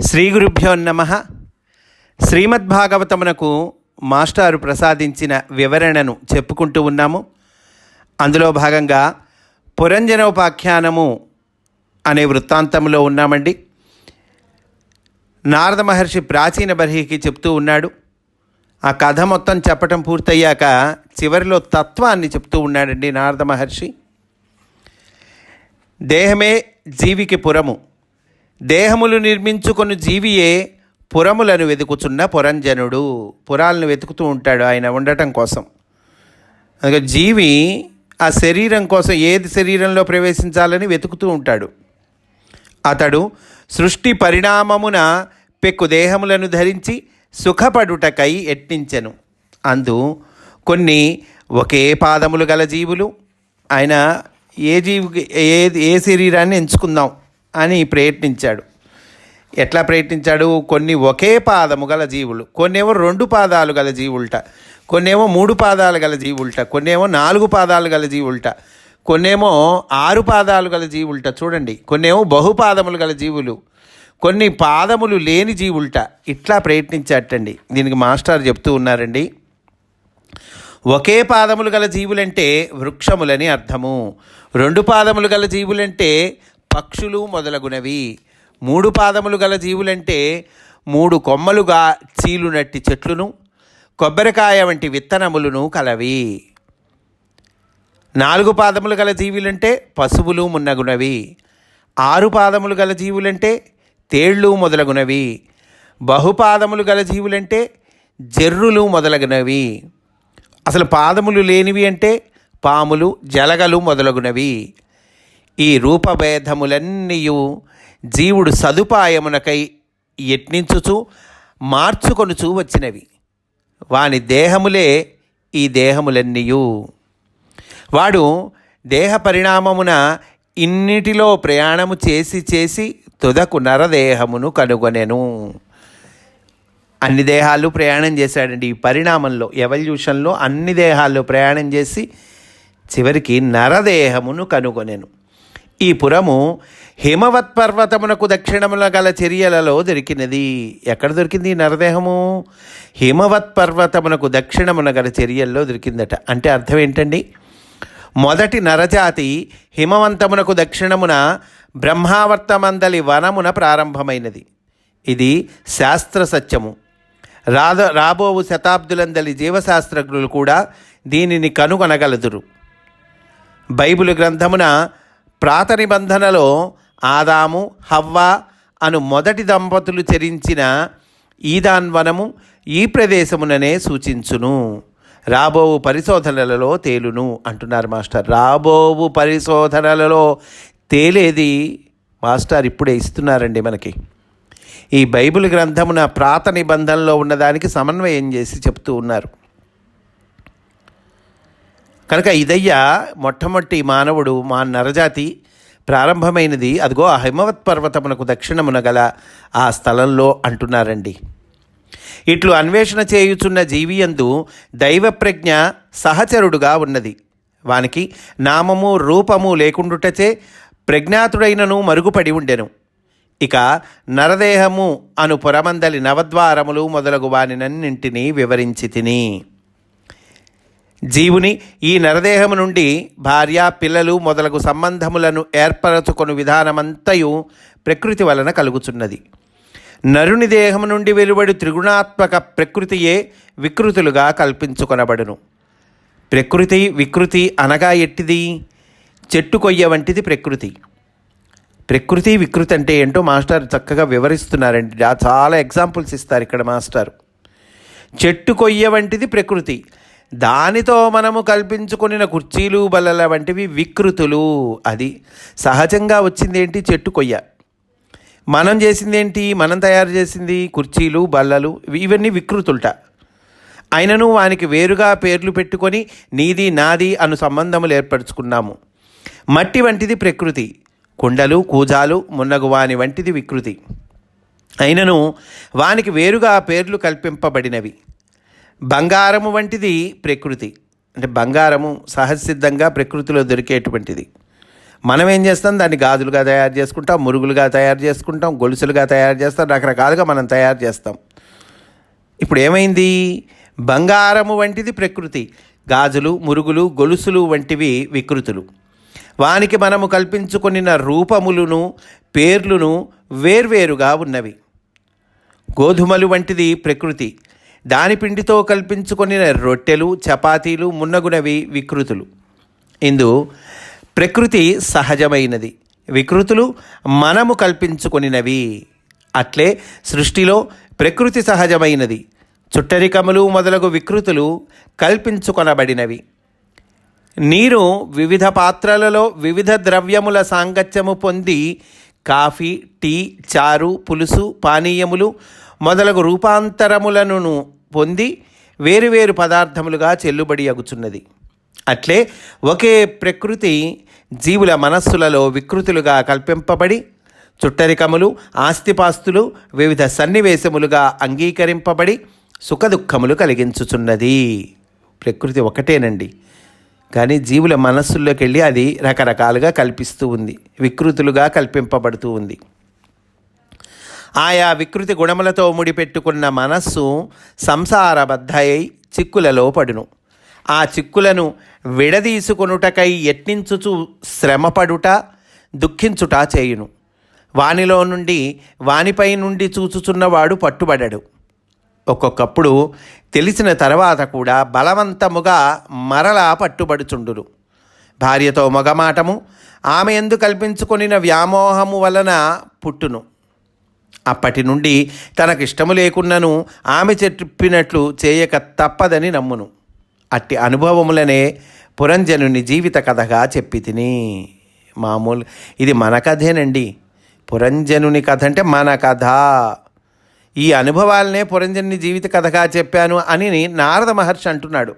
శ్రీ గురుభ్యో నమ. శ్రీమద్భాగవతమునకు మాస్టారు ప్రసాదించిన వివరణను చెప్పుకుంటూ ఉన్నాము. అందులో భాగంగా పురంజనోపాఖ్యానము అనే వృత్తాంతంలో ఉన్నామండి. నారద మహర్షి ప్రాచీన బర్హికి చెప్తూ ఉన్నాడు. ఆ కథ మొత్తం చెప్పటం పూర్తయ్యాక చివరిలో తత్వాన్ని చెప్తూ ఉన్నాడండి నారద మహర్షి. దేహమే జీవికి పురము. దేహములు నిర్మించుకొని జీవియే పురములను వెతుకుచున్న పురంజనుడు. పురాలను వెతుకుతూ ఉంటాడు ఆయన ఉండటం కోసం. అందుకే జీవి ఆ శరీరం కోసం ఏది శరీరంలో ప్రవేశించాలని వెతుకుతూ ఉంటాడు. అతడు సృష్టి పరిణామమున పెక్కు దేహములను ధరించి సుఖపడుటకై ఎట్టించెను అందు కొన్ని ఒకే పాదములు గల జీవులు. ఆయన ఏ జీవికి ఏ ఏ శరీరాన్ని ఎంచుకుందాం. అని ప్రయత్నించాడు. ఎట్లా ప్రయత్నించాడు? కొన్ని ఒకే పాదము గల జీవులు కొన్నేమో రెండు పాదాలు గల జీవుల్ట కొన్నేమో మూడు పాదాలు గల జీవుల్ట కొన్నేమో నాలుగు పాదాలు గల జీవుల్ట కొన్నేమో ఆరు పాదాలు గల జీవుల్ట చూడండి. కొన్నేమో బహుపాదములు గల జీవులు కొన్ని పాదములు లేని జీవుల్ట. ఇట్లా ప్రయత్నించాటండి దీనికి మాస్టర్ చెప్తూ ఉన్నారండి. ఒకే పాదములు గల జీవులంటే వృక్షములని అర్థము. రెండు పాదములు గల జీవులంటే పక్షులు మొదలగునవి. మూడు పాదములు గల జీవులంటే మూడు కొమ్మలుగా చీలునట్టి చెట్లును కొబ్బరికాయ వంటి విత్తనములను కలవి. నాలుగు పాదములు గల జీవులంటే పశువులు మున్నగునవి. ఆరు పాదములు గల జీవులంటే తేళ్ళు మొదలగునవి. బహుపాదములు గల జీవులంటే జర్రులు మొదలగునవి. అసలు పాదములు లేనివి అంటే పాములు జలగలు మొదలగునవి. ఈ రూపభేదములన్నీయు జీవుడు సదుపాయమునకై యత్నించుచు మార్చుకొనుచూ వచ్చినవి. వాని దేహములే ఈ దేహములన్నీయు. వాడు దేహ పరిణామమున ఇన్నిటిలో ప్రయాణము చేసి చేసి తుదకు నరదేహమును కనుగొనెను. అన్ని దేహాలు ప్రయాణం చేశాడండి. ఈ పరిణామంలో ఎవల్యూషన్లో అన్ని దేహాలు ప్రయాణం చేసి చివరికి నరదేహమును కనుగొనెను. ఈ పురము హిమవత్ పర్వతమునకు దక్షిణమున గల చర్యలలో దొరికినది. ఎక్కడ దొరికింది ఈ నరదేహము? హిమవత్ పర్వతమునకు దక్షిణమున గల చర్యల్లో దొరికిందట. అంటే అర్థం ఏంటండి? మొదటి నరజాతి హిమవంతమునకు దక్షిణమున బ్రహ్మావర్తమందలి వనమున ప్రారంభమైనది. ఇది శాస్త్ర సత్యము. రాద రాబోవు శతాబ్దులందలి జీవశాస్త్రజ్ఞులు కూడా దీనిని కనుగొనగలదురు. బైబిల్ గ్రంథమున ప్రాత నిబంధనలో ఆదాము హవ్వ అను మొదటి దంపతులు చరించిన ఈదాన్వనము ఈ ప్రదేశముననే సూచించును. రాబోవు పరిశోధనలలో తేలును అంటున్నారు మాస్టర్. రాబోవు పరిశోధనలలో తేలేది మాస్టర్ ఇప్పుడే ఇస్తున్నారండి మనకి. ఈ బైబిల్ గ్రంథమున ప్రాత నిబంధనలో ఉన్నదానికి సమన్వయం చేసి చెప్తూ ఉన్నారు. కనుక ఇదయ్యా మొట్టమొదటి మానవుడు మా నరజాతి ప్రారంభమైనది. అదిగో ఆ హిమవత్ పర్వతమునకు దక్షిణమున గల ఆ స్థలంలో అంటున్నారండి. ఇట్లు అన్వేషణ చేయుచున్న జీవియందు దైవప్రజ్ఞ సహచరుడుగా ఉన్నది. వానికి నామము రూపము లేకుండుటచే ప్రజ్ఞాతుడైనను మరుగుపడి ఉండెను. ఇక నరదేహము అను పురమందలి నవద్వారములు మొదలగు వానినన్నింటినీ వివరించి తిని జీవుని ఈ నరదేహము నుండి భార్య పిల్లలు మొదలగు సంబంధములను ఏర్పరచుకొను విధానమంతయు ప్రకృతి వలన కలుగుచున్నది. నరుని దేహము నుండి వెలువడి త్రిగుణాత్మక ప్రకృతియే వికృతులుగా కల్పించుకొనబడును. ప్రకృతి వికృతి అనగా ఎట్టిది? చెట్టు కొయ్య వంటిది ప్రకృతి. ప్రకృతి వికృతి అంటే ఏంటో మాస్టర్ చక్కగా వివరిస్తున్నారండి. చాలా ఎగ్జాంపుల్స్ ఇస్తారు ఇక్కడ మాస్టర్. చెట్టు కొయ్య వంటిది ప్రకృతి. దానితో మనము కల్పించుకున్న కుర్చీలు బల్లల వంటివి వికృతులు. అది సహజంగా వచ్చింది ఏంటి చెట్టు కొయ్య. మనం చేసింది ఏంటి మనం తయారు చేసింది కుర్చీలు బల్లలు ఇవన్నీ వికృతులట. అయినను వానికి వేరుగా పేర్లు పెట్టుకొని నీది నాది అను సంబంధములు ఏర్పరచుకున్నాము. మట్టి వంటిది ప్రకృతి. కుండలు కూజాలు మున్నగు వాని వంటిది వికృతి. అయినను వానికి వేరుగా పేర్లు కల్పింపబడినవి. బంగారము వంటిది ప్రకృతి. అంటే బంగారము సహజసిద్ధంగా ప్రకృతిలో దొరికేటువంటిది. మనం ఏం చేస్తాం? దాన్ని గాజులుగా తయారు చేసుకుంటాం మురుగులుగా తయారు చేసుకుంటాం గొలుసులుగా తయారు చేస్తాం రకరకాలుగా మనం తయారు చేస్తాం. ఇప్పుడు ఏమైంది? బంగారము వంటిది ప్రకృతి. గాజులు మురుగులు గొలుసులు వంటివి వికృతులు. వానికి మనము కల్పించుకున్న రూపములను పేర్లను వేర్వేరుగా ఉన్నవి. గోధుమలు వంటిది ప్రకృతి. దాని పిండితో కల్పించుకొని రొట్టెలు చపాతీలు మున్నగునవి వికృతులు. ఇందు ప్రకృతి సహజమైనది. వికృతులు మనము కల్పించుకొనినవి. అట్లే సృష్టిలో ప్రకృతి సహజమైనది. చుట్టరికములు మొదలగు వికృతులు కల్పించుకొనబడినవి. నీరు వివిధ పాత్రలలో వివిధ ద్రవ్యముల సాంగత్యము పొంది కాఫీ టీ చారు పులుసు పానీయములు మొదలగు రూపాంతరములను పొంది వేరువేరు పదార్థములుగా చెల్లుబడి అగుచున్నది. అట్లే ఒకే ప్రకృతి జీవుల మనస్సులలో వికృతులుగా కల్పింపబడి చుట్టరికములు ఆస్తిపాస్తులు వివిధ సన్నివేశములుగా అంగీకరింపబడి సుఖదుఖములు కలిగించుచున్నది. ప్రకృతి ఒకటేనండి. కానీ జీవుల మనస్సుల్లోకి వెళ్ళి అది రకరకాలుగా కల్పిస్తూ ఉంది వికృతులుగా కల్పింపబడుతూ ఉంది. ఆయా వికృతి గుణములతో ముడిపెట్టుకున్న మనస్సు సంసారబద్ధయై చిక్కులలో పడును. ఆ చిక్కులను విడదీసుకొనుటకై యత్నించుచు శ్రమపడుట దుఃఖించుట చేయును. వానిలో నుండి వానిపై నుండి చూచుచున్నవాడు పట్టుబడడు. ఒక్కొక్కప్పుడు తెలిసిన తర్వాత కూడా బలవంతముగా మరలా పట్టుబడుచుండును. భార్యతో మగమాటము ఆమె ఎందు కల్పించుకొనిన వ్యామోహము వలన పుట్టును. అప్పటి నుండి తనకిష్టము లేకున్నను ఆమె చెప్పినట్లు చేయక తప్పదని నమ్మును. అట్టి అనుభవములనే పురంజనుని జీవిత కథగా చెప్పి తిని. మామూలు ఇది మన కథేనండి. పురంజనుని కథ అంటే మన కథ. ఈ అనుభవాలనే పురంజనుని జీవిత కథగా చెప్పాను అని నారద మహర్షి అంటున్నాడు.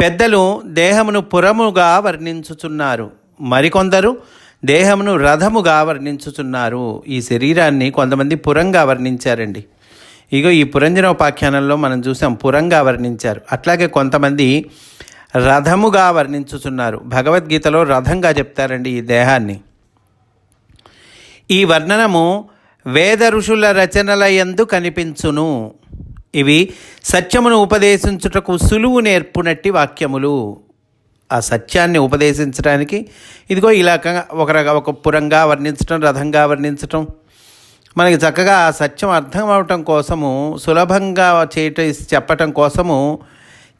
పెద్దలు దేహమును పురముగా వర్ణించుచున్నారు. మరికొందరు దేహమును రథముగా వర్ణించుచున్నారు. ఈ శరీరాన్ని కొంతమంది పురంగా వర్ణించారండి. ఇగో ఈ పురంజనోపాఖ్యానంలో మనం చూసాం పురంగా వర్ణించారు. అట్లాగే కొంతమంది రథముగా వర్ణించుచున్నారు. భగవద్గీతలో రథంగా చెప్తారండి ఈ దేహాన్ని. ఈ వర్ణనము వేద ఋషుల రచనల యందు కనిపించును. ఇవి సత్యమును ఉపదేశించుటకు సులువు నేర్పునట్టి వాక్యములు. ఆ సత్యాన్ని ఉపదేశించడానికి ఇదిగో ఇలా ఒక రక ఒక పురంగా వర్ణించటం రథంగా వర్ణించటం. మనకి చక్కగా ఆ సత్యం అర్థం అవటం కోసము సులభంగా చేయటం చెప్పటం కోసము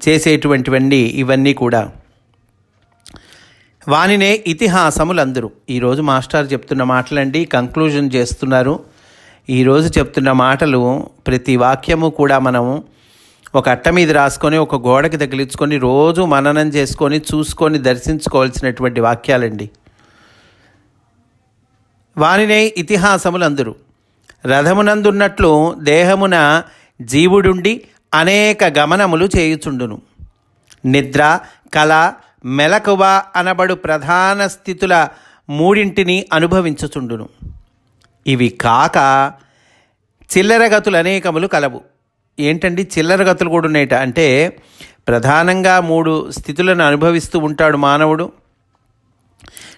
చేసేటువంటివన్నీ ఇవన్నీ కూడా. వానినే ఇతిహాసములందరూ. ఈరోజు మాస్టర్ చెప్తున్న మాటలండి కంక్లూజన్ చేస్తున్నారు. ఈరోజు చెప్తున్న మాటలు ప్రతి వాక్యము కూడా మనం ఒక అట్ట మీద రాసుకొని ఒక గోడకి తగిలించుకొని రోజు మననం చేసుకొని చూసుకొని దర్శించుకోవాల్సినటువంటి వాక్యాలండి. వానినే ఇతిహాసములందరూ. రథమునందున్నట్లు దేహమున జీవుడుండి అనేక గమనములు చేయుచుండును. నిద్ర కళ మెలకువ అనబడు ప్రధాన స్థితుల మూడింటిని అనుభవించుచుండును. ఇవి కాక చిల్లరగతులు అనేకములు కలవు. ఏంటండి చిల్లరగతులు కూడా ఉన్నాయట. అంటే ప్రధానంగా మూడు స్థితులను అనుభవిస్తూ ఉంటాడు మానవుడు.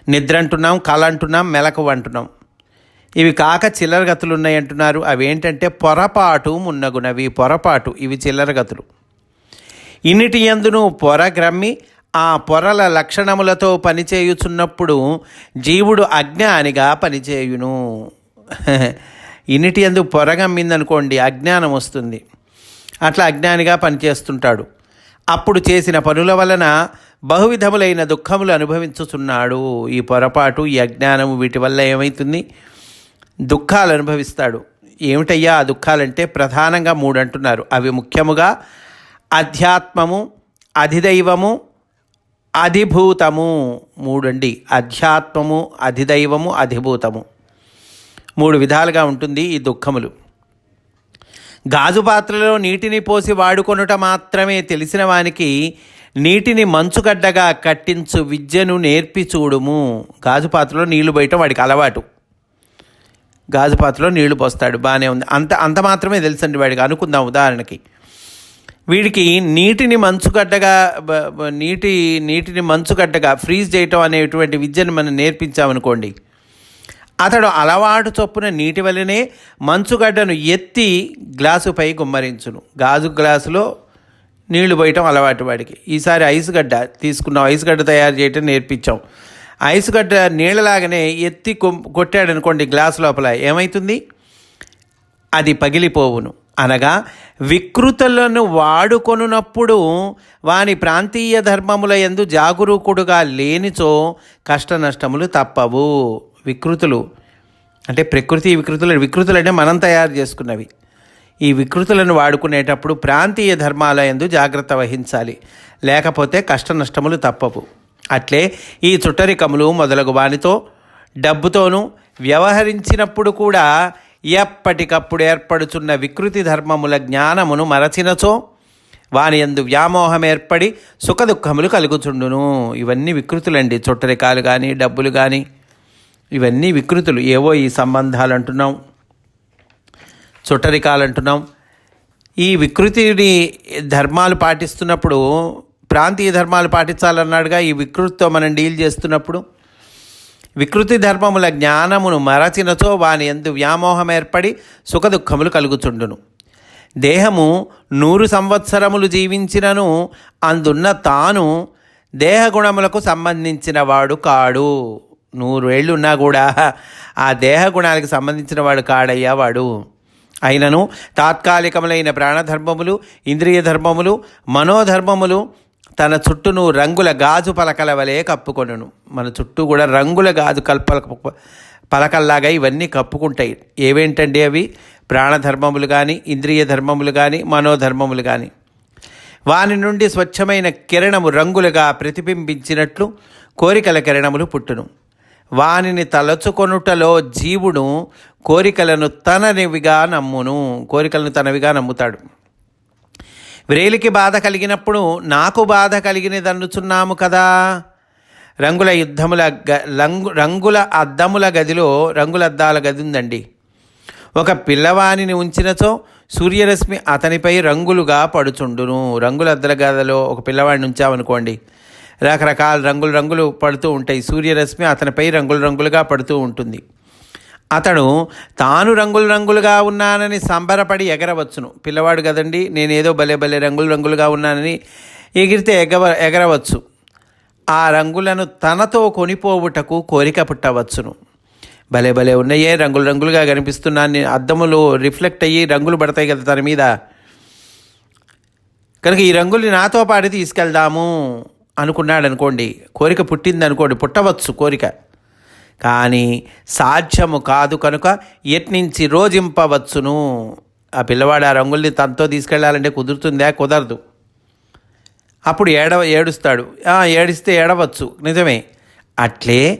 నిద్ర అంటున్నాం కళ అంటున్నాం మెలకువ అంటున్నాం. ఇవి కాక చిల్లరగతులు ఉన్నాయి అంటున్నారు. అవి ఏంటంటే పొరపాటు మున్నగునవి. పొరపాటు ఇవి చిల్లరగతులు ఇన్నిటి ఎందును పొర గ్రమ్మి ఆ పొరల లక్షణములతో పనిచేయుచున్నప్పుడు జీవుడు అజ్ఞానిగా పనిచేయును. ఇన్నిటి ఎందు పొరగమ్మిందనుకోండి అజ్ఞానం వస్తుంది. అట్లా అజ్ఞానిగా పనిచేస్తుంటాడు. అప్పుడు చేసిన పనుల వలన బహువిధములైన దుఃఖములు అనుభవించుచున్నాడు. ఈ పొరపాటు ఈ అజ్ఞానము వీటి వల్ల ఏమవుతుంది దుఃఖాలు అనుభవిస్తాడు. ఏమిటయ్యా? ఆ దుఃఖాలంటే ప్రధానంగా మూడు అంటున్నారు అవి ముఖ్యముగా అధ్యాత్మము అధిదైవము అధిభూతము. మూడండి. అధ్యాత్మము అధిదైవము అధిభూతము. మూడు విధాలుగా ఉంటుంది ఈ దుఃఖములు. గాజు పాత్రలో నీటిని పోసి వాడుకొనుట మాత్రమే తెలిసిన వానికి నీటిని మంచుగడ్డగా కట్టించు విద్యను నేర్పి చూడుము గాజు పాత్రలో నీళ్ళు బయట వాడికి అలవాటు. గాజు పాత్రలో నీళ్ళు పోస్తాడు. బాగానే ఉంది. అంత అంత మాత్రమే తెలుసండి వాడికి. అనుకుందాం ఉదాహరణకి. వీడికి నీటిని మంచుగడ్డగా నీటి నీటిని మంచుగడ్డగా ఫ్రీజ్ చేయటం అనేటువంటి విద్యను మనం నేర్పించామనుకోండి అతడు అలవాటు చొప్పున నీటి వలనే మంచుగడ్డను ఎత్తి గ్లాసుపై గుమ్మరించును. గాజు గ్లాసులో నీళ్ళు పోయటం అలవాటు వాడికి. ఈసారి ఐస్ గడ్డ తీసుకున్నాం. ఐస్ గడ్డ తయారు చేయటం నేర్పించాం. ఐస్ గడ్డ నీళ్ళలాగానే ఎత్తి కొం- కొట్టాడనుకోండి గ్లాస్ లోపల ఏమవుతుంది అది పగిలిపోవును. అనగా వికృతులను వాడుకొనున్నప్పుడు వాని ప్రాంతీయ ధర్మముల ఎందు జాగరూకుడుగా లేనిచో కష్ట నష్టములు తప్పవు. వికృతులు అంటే ప్రకృతి వికృతులు వికృతులు అంటే మనం తయారు చేసుకున్నవి. ఈ వికృతులను వాడుకునేటప్పుడు ప్రాంతీయ ధర్మాల ఎందు జాగ్రత్త వహించాలి. లేకపోతే కష్ట నష్టములు తప్పవు. అట్లే ఈ చుట్టరికములు మొదలగు వానితో డబ్బుతోనూ వ్యవహరించినప్పుడు కూడా ఎప్పటికప్పుడు ఏర్పడుచున్న వికృతి ధర్మముల జ్ఞానమును మరచినచో వాని యందు వ్యామోహం ఏర్పడి సుఖదుఖములు కలుగుచుండును. ఇవన్నీ వికృతులండి. చుట్టరికాలు కానీ డబ్బులు కానీ ఇవన్నీ వికృతులు. ఏవో ఈ సంబంధాలు అంటున్నాం చుట్టరికాలు అంటున్నాం ఈ వికృతిని ధర్మాలు పాటిస్తున్నప్పుడు ప్రాంతీయ ధర్మాలు పాటించాలన్నాడుగా ఈ వికృతితో మనం డీల్ చేస్తున్నప్పుడు వికృతి ధర్మముల జ్ఞానమును మరచినచో వాని ఎందు వ్యామోహం ఏర్పడి సుఖదుఖములు కలుగుచుండును. దేహము నూరు సంవత్సరములు జీవించినను అందున్న తాను దేహగుణములకు సంబంధించిన వాడు కాడు. నూరేళ్ళు ఉన్నా కూడా ఆ దేహ గుణాలకు సంబంధించిన వాడు కాడయ్యా వాడు. అయినను తాత్కాలికములైన ప్రాణధర్మములు ఇంద్రియ ధర్మములు మనోధర్మములు తన చుట్టూను రంగుల గాజు పలకల వలె కప్పుకొనును. మన చుట్టూ కూడా రంగుల గాజు కల్పల పలకల్లాగా ఇవన్నీ కప్పుకుంటాయి. ఏవేంటండి అవి? ప్రాణధర్మములు కానీ ఇంద్రియ ధర్మములు కానీ మనోధర్మములు కానీ వాని నుండి స్వచ్ఛమైన కిరణము రంగులుగా ప్రతిబింబించినట్లు కోరికల కిరణములు పుట్టును. వానిని తలచుకొనుటలో జీవుడు కోరికలను తననివిగా నమ్మును. కోరికలను తనవిగా నమ్ముతాడు. వ్రేలికి బాధ కలిగినప్పుడు నాకు బాధ కలిగినదన్నుచున్నాము కదా. రంగుల యుద్ధముల గ రంగు రంగుల అద్దముల గదిలో రంగుల అద్దాల గది ఉందండి. ఒక పిల్లవానిని ఉంచినచో సూర్యరశ్మి అతనిపై రంగులుగా పడుచుండును. రంగుల అద్దల గదిలో ఒక పిల్లవాడిని ఉంచామనుకోండి. రకరకాల రంగులు రంగులు పడుతూ ఉంటాయి. సూర్యరశ్మి అతనిపై రంగులు రంగులుగా పడుతూ ఉంటుంది. అతడు తాను రంగులు రంగులుగా ఉన్నానని సంబరపడి ఎగరవచ్చును. పిల్లవాడు కదండి నేనేదో భలే భలే రంగులు రంగులుగా ఉన్నానని ఎగిరితే ఎగవ ఎగరవచ్చు. ఆ రంగులను తనతో కొనిపోవుటకు కోరిక పుట్టవచ్చును. భలే భలే ఉన్నాయే రంగులు రంగులుగా కనిపిస్తున్నాను అద్దములు రిఫ్లెక్ట్ అయ్యి రంగులు పడతాయి కదా తన మీద. కనుక ఈ రంగుల్ని నాతో పాటు తీసుకెళ్దాము. అనుకున్నాడు అనుకోండి కోరిక పుట్టింది అనుకోండి పుట్టవచ్చు కోరిక. కానీ సాధ్యము కాదు కనుక ఎట్నుంచి రోజింపవచ్చును? ఆ పిల్లవాడు ఆ రంగుల్ని తనతో తీసుకెళ్ళాలంటే కుదురుతుందా? కుదరదు. అప్పుడు ఏడ ఏడుస్తాడు. ఏడిస్తే ఏడవచ్చు. నిజమే. అట్లే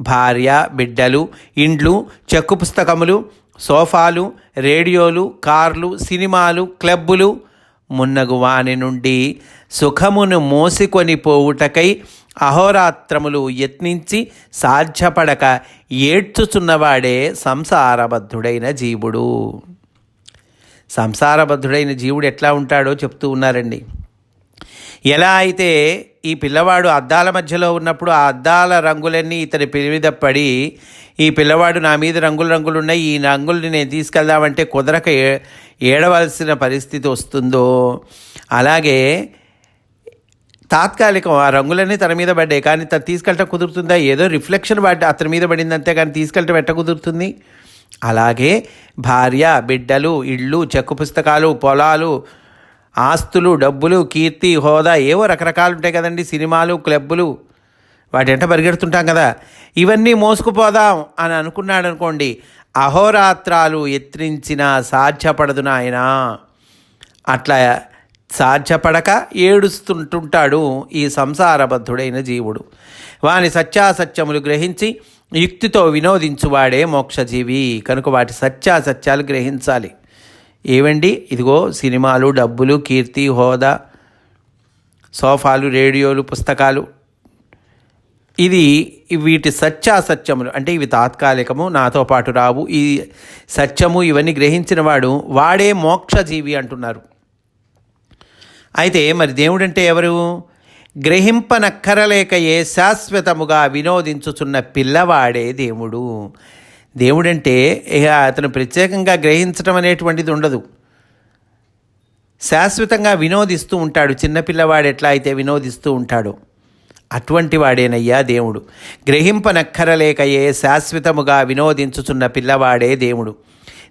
భార్య బిడ్డలు ఇండ్లు చెక్కు పుస్తకములు సోఫాలు రేడియోలు కార్లు సినిమాలు క్లబ్బులు మున్నగు వాని నుండి సుఖమును మోసికొని పోవుటకై అహోరాత్రములు యత్నించి సాధ్యపడక ఏడ్చుచున్నవాడే సంసారబద్ధుడైన జీవుడు. సంసారబద్ధుడైన జీవుడు ఎట్లా ఉంటాడో చెప్తూ ఉన్నారండి. ఎలా అయితే ఈ పిల్లవాడు అద్దాల మధ్యలో ఉన్నప్పుడు ఆ అద్దాల రంగులన్నీ ఇతని మీద పడి ఈ పిల్లవాడు నా మీద రంగులు రంగులు ఉన్నాయి ఈ రంగుల్ని నేను తీసుకెళ్దామంటే కుదరక ఏ ఏడవలసిన పరిస్థితి వస్తుందో. అలాగే తాత్కాలికం ఆ రంగులన్నీ తన మీద పడ్డాయి. కానీ తను తీసుకెళ్ళటం కుదురుతుందా? ఏదో రిఫ్లెక్షన్ పడ్డ అతని మీద పడిందంతే కానీ తీసుకెళ్ళటం ఎట్ట కుదురుతుంది? అలాగే భార్య బిడ్డలు ఇళ్ళు చెక్కు పుస్తకాలు పొలాలు ఆస్తులు డబ్బులు కీర్తి హోదా ఏవో రకరకాలు ఉంటాయి కదండి. సినిమాలు క్లబ్బులు. వాటింట పరిగెడుతుంటాం కదా. ఇవన్నీ మోసుకుపోదాం అని అనుకున్నాడు అనుకోండి అహోరాత్రాలు ఎత్రించిన సాధ్యపడదు నాయనా. అట్లా సాధ్యపడక ఏడుస్తుంటుంటాడు ఈ సంసారబద్ధుడైన జీవుడు. వాని సత్యాసత్యములు గ్రహించి యుక్తితో వినోదించువాడే మోక్షజీవి. కనుక వాటి సత్యాసత్యాలు గ్రహించాలి. ఏవండి? ఇదిగో సినిమాలు డబ్బులు కీర్తి హోదా సోఫాలు రేడియోలు పుస్తకాలు. ఇది వీటి సత్యాసత్యములు. అంటే ఇవి తాత్కాలికము నాతో పాటు రావు. ఈ సత్యము ఇవన్నీ గ్రహించిన వాడు వాడే మోక్షజీవి అంటున్నారు. అయితే మరి దేవుడంటే ఎవరు? గ్రహింపనక్కరలేకయే శాశ్వతముగా వినోదించుచున్న పిల్లవాడే దేవుడు. దేవుడంటే ఇక అతను ప్రత్యేకంగా గ్రహించటం అనేటువంటిది ఉండదు. శాశ్వతంగా వినోదిస్తూ ఉంటాడు. చిన్నపిల్లవాడు ఎట్లా అయితే వినోదిస్తూ ఉంటాడో అటువంటి వాడేనయ్యా దేవుడు. గ్రహింపనక్కరలేకయే శాశ్వతముగా వినోదించుచున్న పిల్లవాడే దేవుడు.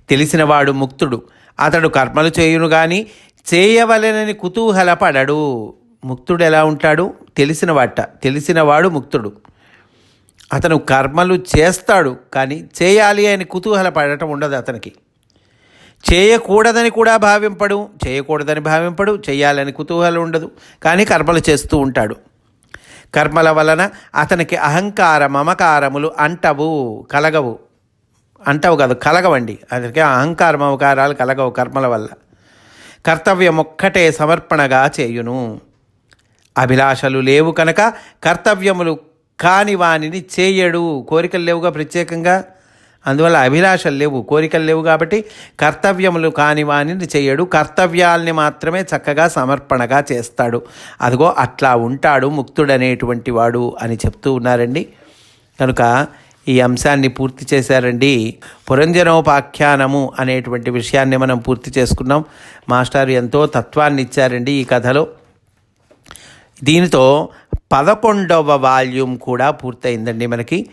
తెలిసినవాడు ముక్తుడు. అతడు కర్మలు చేయును గాని చేయవలెనని కుతూహలపడడు. ముక్తుడు ఎలా ఉంటాడు? తెలిసినవాట. తెలిసినవాడు ముక్తుడు. అతను కర్మలు చేస్తాడు కానీ చేయాలి అని కుతూహలపడటం ఉండదు అతనికి. చేయకూడదని కూడా భావింపడు చేయకూడదని భావింపడు చేయాలని కుతూహలం ఉండదు కానీ కర్మలు చేస్తూ ఉంటాడు. కర్మల వలన అతనికి అహంకార మమకారములు అంటవు కలగవు. అంటవు కాదు కలగవండి. అతనికి అహంకార మమకారాలు కలగవు కర్మల వల్ల. కర్తవ్యం ఒక్కటే సమర్పణగా చేయును. అభిలాషలు లేవు కనుక కర్తవ్యములు కాని వానిని చేయడు. కోరికలు లేవుగా ప్రత్యేకంగా. అందువల్ల అభిలాషలు లేవు. కోరికలు లేవు కాబట్టి కర్తవ్యములు కాని వానిని చేయడు. కర్తవ్యాల్ని మాత్రమే చక్కగా సమర్పణగా చేస్తాడు. అదిగో అట్లా ఉంటాడు ముక్తుడనేటువంటి వాడు అని చెప్తూ ఉన్నారండి. కనుక ఈ అంశాన్ని పూర్తి చేశారండి. పురంజనోపాఖ్యానము అనేటువంటి విషయాన్ని మనం పూర్తి చేసుకున్నాం. మాస్టారు ఎంతో తత్వాన్ని ఇచ్చారండి ఈ కథలో. దీనితో పదకొండవ వాల్యూమ్ కూడా పూర్తయిందండి మనకి.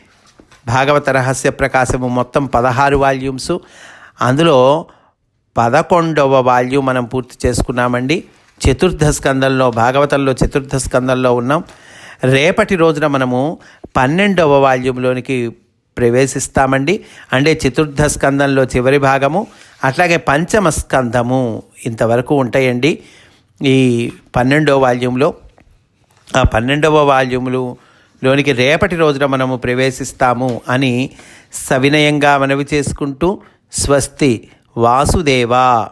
భాగవత రహస్య ప్రకాశము మొత్తం పదహారు వాల్యూమ్స్. అందులో పదకొండవ వాల్యూమ్ మనం పూర్తి చేసుకున్నామండి. చతుర్థ స్కందంలో భాగవతంలో చతుర్థ స్కందంలో ఉన్నాం. రేపటి రోజున మనము పన్నెండవ వాల్యూమ్లోనికి ప్రవేశిస్తామండి. అంటే చతుర్థ స్కందంలో చివరి భాగము అట్లాగే పంచమ స్కందము ఇంతవరకు ఉంటాయండి. ఈ పన్నెండవ వాల్యూమ్లో ఆ పన్నెండవ వాల్యూములు లోనికి రేపటి రోజున మనము ప్రవేశిస్తాము అని సవినయంగా మనవి చేసుకుంటూ స్వస్తి వాసుదేవా.